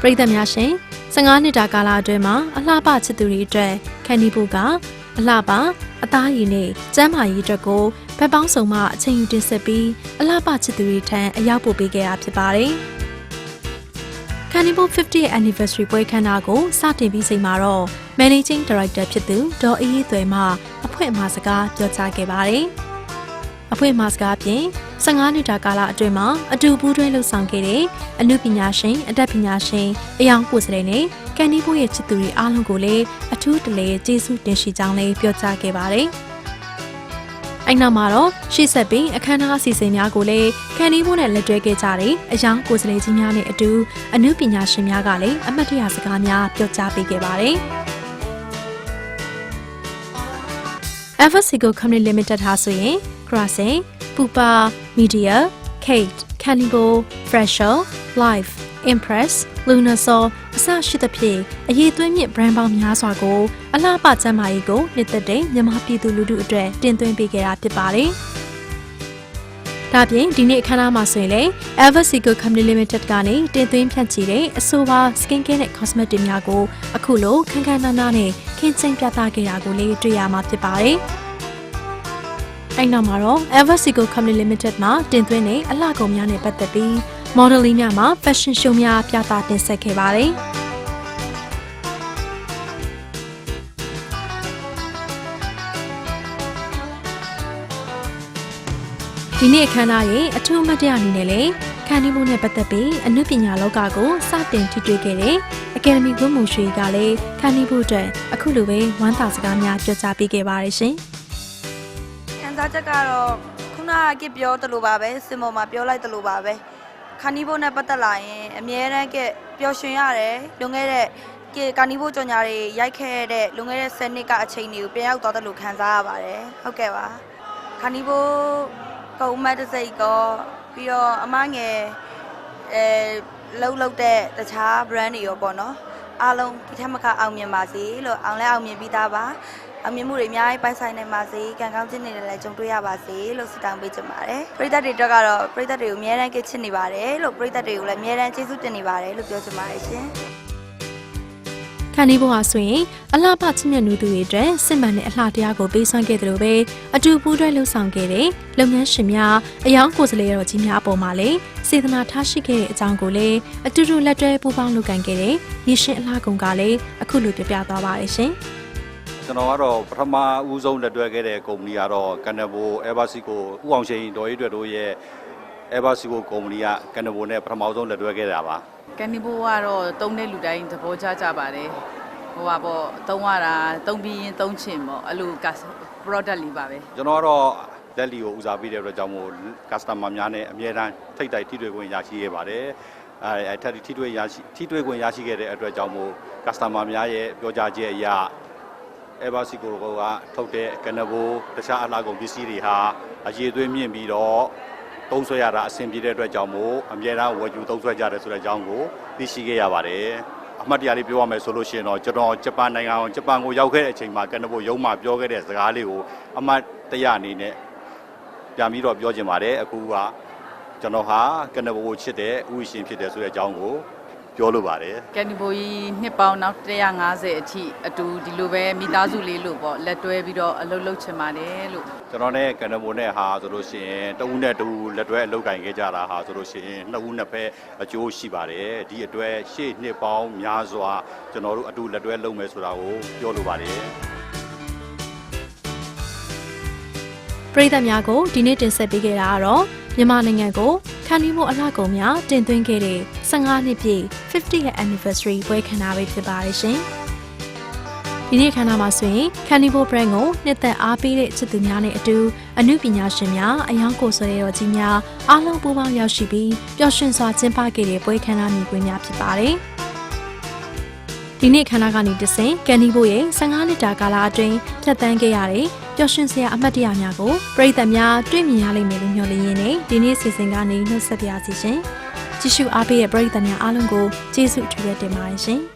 ပရိသတ်များရှင်15နှစ်တာကာလအတွင်းမှာအလှပချစ်သူတွေအတွက်ခန္ဒီဖို့ကအလှပအသားရည်နဲ့ကျန်းမာရေးအတွက်ကိုဘက်ပေါင်းစုံမှအချိန်ယူတင်ဆက်ပြီးအလှပချစ်သူတွေထံအရောက်ပို့ပေးခဲ့တာဖြစ်ပါတယ်။ Carnival 50th Anniversary ပွဲခန်းနာကိုစတင်ပြီးချိန်မှာတော့ Managing Director ဖြစ်သူဒေါ်အေးအေးသွဲမှအဖွဲ့အမှာစကားပြောကြားခဲ့ပါတယ်။အဖွဲ့အမှာစကားဖြင့် 15နှစ်တာကာလအတွင်းမှာအတူပူးတွဲလှုပ်ဆောင်ခဲ့တဲ့အမှုပညာရှင်အတတ်ပညာရှင်အယောင်ကိုယ်စားလှယ်နဲ့ကန်ဒီဘိုးရဲ့ချစ်သူတွေအားလုံးကိုလည်းအထူးတလဲကျေးဇူးတင်ရှိကြောင်းလည်းပြောကြားခဲ့ပါတယ်။အဲ့နောက်မှာတော့ရှေ့ဆက်ပြီးအခမ်းအနားအစီအစဉ်များကိုလည်းကန်ဒီဘိုးနဲ့လက်တွဲခဲ့ကြတဲ့အယောင်ကိုယ်စားလှယ်ကြီးများနဲ့အတူအမှုပညာရှင်များကလည်းအမတ်တရစကားများပြောကြားပေးခဲ့ပါတယ်။ Eversigo Company Limited ဟာဆိုရင် Crossing, Pupa, Media, Kate, Cannibal, Fresher, Life, Impress, Lunasol အစရှိသဖြင့်အရေးသွင်းမြင့် brand ပေါင်းများစွာကိုအလားပကျမ်းမာရေးကိုနှစ်သက်တဲ့မြန်မာပြည်သူလူထုအတွက်တင်သွင်းပေးခဲ့တာဖြစ်ပါတယ်။ဒါပြင်ဒီနေ့အခမ်းအနားမှာဆိုရင်လည်း Eversigo Company Limited ကနေတင်သွင်းဖြန့်ချီတဲ့အဆိုပါ skin care နဲ့ cosmetic များကိုအခုလိုခန်းခန်းနားနားနဲ့ခင်းကျင်းပြသခဲ့တာကိုလည်းတွေ့ရမှာဖြစ်ပါတယ်။ အဲ့နောက်မှာတော့ Eversigo Company Limited မှာတင်သွင်းတဲ့အလှကုန်များနဲ့ပတ်သက်ပြီး modeling များမှာ fashion show များပြသတင်ဆက်ခဲ့ပါတယ်။ဒီနေ့အခမ်းအနားရဲ့အထူးအမှတ်တရအနေနဲ့လည်းခန်းဒီမှုနဲ့ပတ်သက်ပြီးအနုပညာလောကကိုစတင်ထိတွေ့ခဲ့တဲ့အကယ်ဒမီဝတ်မှုရွှေကလည်းခန်းဒီမှုအတွက်အခုလိုပဲဝမ်းသာစကားများပြောကြားပေးခဲ့ပါတယ်ရှင်။ခံ စားချက်ကတော့ခုနကကပြောတလို့ပါပဲစင်ပေါ်မှာပြောလိုက်တလို့ပါပဲခါနီဘိုနဲ့ပတ်သက်လာရင်အမြဲတမ်းကပျော်ရွှင်ရတယ်လွန်ခဲ့တဲ့ကကာနီဘိုကြော်ညာတွေရိုက်ခဲ့တဲ့လွန်ခဲ့တဲ့10နှစ်ကအချိန်တွေကိုပြန်ရောက်သွားတယ်လို့ခံစားရပါတယ်ဟုတ်ကဲ့ပါခါနီဘိုကုံမတ်တစိတ်ကောပြီးတော့အမငယ်အဲလှုပ်လှုပ်တဲ့တခြား brand တွေရောပေါ့နော် အားလုံးဒီထက်မကအောင်မြင်ပါစေလို့အောင်လဲအောင်မြင်ပြီးသားပါအောင်မြင်မှုတွေအများကြီးပိုင်ဆိုင်နိုင်ပါစေကံကောင်းခြင်းတွေလည်းကြုံတွေ့ရပါစေလို့ဆုတောင်းပေးချင်ပါတယ်ပရိသတ်တွေအတွက်ကတော့ပရိသတ်တွေကိုအများအားကချစ်နေပါတယ်လို့ပရိသတ်တွေကိုလည်းအများအားကျေးဇူးတင်နေပါတယ်လို့ပြောချင်ပါတယ်ရှင် ခန်းဒီဘုံဟာဆိုရင်အလှပချစ်မြတ်နူသူတွေအတွက်စစ်မှန်တဲ့အလှတရားကိုပေးစွမ်းခဲ့တယ်လို့ပဲအတူပူးတွဲလှုပ်ဆောင်ခဲ့တဲ့လုပ်ငန်းရှင်များအယောင်ကိုယ်စားလှယ်တော်ကြီးများအပေါ်မှာလည်းစေတနာထားရှိခဲ့တဲ့အကြောင်းကိုလည်းအတူတူလက်တွဲပူးပေါင်းလုပ်ကိုင်ခဲ့တဲ့ရရှင်အလှကုံကလည်းအခုလိုပြပြသွားပါတယ်ရှင်။ကျွန်တော်ကတော့ပထမဦးဆုံးလက်တွဲခဲ့တဲ့ကုမ္ပဏီကတော့ကန်နဘိုအဲဘာစီကိုဥအောင်ရှိန်ဒေါ်ရေးတွေတို့ရဲ့ အဲဘာစီကိုကုမ္ပဏီကကန်နဘိုနဲ့ပထမဆုံးလက်တွဲခဲ့တာပါကန်နီဘိုကတော့တုံးတဲ့လူတိုင်းသဘောကျကြပါတယ်ဟိုပါပေါ့တုံးရတာတုံးပြီးရင်တုံးချင်ပေါ့အဲ့လို product လေးပါပဲကျွန်တော်ကတော့လက်လီကိုဦးစားပေးတဲ့အတွက်ကြောင့်မို့ customer များနဲ့အမြဲတမ်းထိတ်တိုက်ထိတွေ့ခွင့်ရရှိခဲ့ပါတယ်အဲအဲထပ်ထိတွေ့ရရှိထိတွေ့ခွင့်ရရှိခဲ့တဲ့အတွက်ကြောင့်မို့ customer များရဲ့ပြောကြားချက်အရအဲဘာစီကိုကထုတ်တဲ့ကနဘိုတခြားအလားကုန်ပစ္စည်းတွေဟာအရေးသွေးမြင့်ပြီးတော့ သုံးဆွဲရတာအဆင်ပြေတဲ့အတွက်ကြောင့်မို့အမြဲတမ်းဝယ်ယူသုံးဆွဲကြတယ်ဆိုတဲ့အကြောင်းကိုသိရှိခဲ့ရပါတယ်အမှတ်တရလေးပြောရမယ်ဆိုလို့ရှိရင်တော့ကျွန်တော်ဂျပန်နိုင်ငံကိုဂျပန်ကိုရောက်ခဲ့တဲ့အချိန်မှာကနဘိုရုံးမှာပြောခဲ့တဲ့စကားလေးကိုအမှတ်တရအနေနဲ့ပြန်ပြီးတော့ပြောချင်ပါတယ်အခုကကျွန်တော်ဟာကနဘိုကိုချစ်တဲ့ဥရှင်ဖြစ်တယ်ဆိုတဲ့အကြောင်းကို ပြောလိုပါတယ်ကန်နီဘိုကြီးနှစ်ပေါင်းနောက်150အထိအတူဒီလိုပဲမိသားစုလေးလို့ပေါ့လက်တွဲပြီးတော့အလုပ်လုပ်ချင်ပါတယ်လို့ကျွန်တော်နဲ့ကန်နမိုနဲ့ဟာဆိုလို့ရှိရင်တဦးနဲ့တဦးလက်တွဲအလုပ်ကင်ခဲ့ကြတာဟာဆိုလို့ရှိရင်နှစ်ဦးနှစ်ဖက်အကျိုးရှိပါတယ်ဒီအတွက်ရှေ့နှစ်ပေါင်းများစွာကျွန်တော်တို့အတူလက်တွဲလုပ်မယ်ဆိုတာကိုပြောလိုပါတယ်ပရိသတ်များကိုဒီနေ့တင်ဆက်ပေးခဲ့တာကတော့မြန်မာနိုင်ငံကို ခန်းနီမိုအလှကုန်များတင်သွင်းခဲ့တဲ့15နှစ်ပြည့် 50th anniversary ပွဲခမ်းနားပဲဖြစ်ပါတယ်ရှင်။ဒီနေ့ခမ်းနားမှာဆိုရင်ခန်းနီမို brand ကိုနှစ်သက်အားပေးတဲ့ချစ်သူများနဲ့အတူအမှုပညာရှင်များအယောင်ကိုဆွဲတော်ကြီးများအားလုံးပူးပေါင်းရောက်ရှိပြီးပျော်ရွှင်စွာကျင်းပခဲ့တဲ့ပွဲခမ်းနားမြင်ကွင်းများဖြစ်ပါတယ်။ဒီနေ့ခမ်းနားကနေတဆင်ကန်နီဘိုရဲ့15နှစ်တာကာလအတွင်းဖြတ်သန်းခဲ့ရတဲ့ ပျော်ရွှင်စရာအမှတ်တရများကိုပရိသတ်များတွေ့မြင်ရလိမ့်မယ်လို့မျှော်လင့်ရင်းနဲ့ဒီနေ့စီစဉ်ကနေနှုတ်ဆက်ပါရစီရှင်။ကြည့်ရှုအားပေးတဲ့ပရိသတ်များအားလုံးကိုကျေးဇူးအထူးတင်ပါတယ်ရှင်။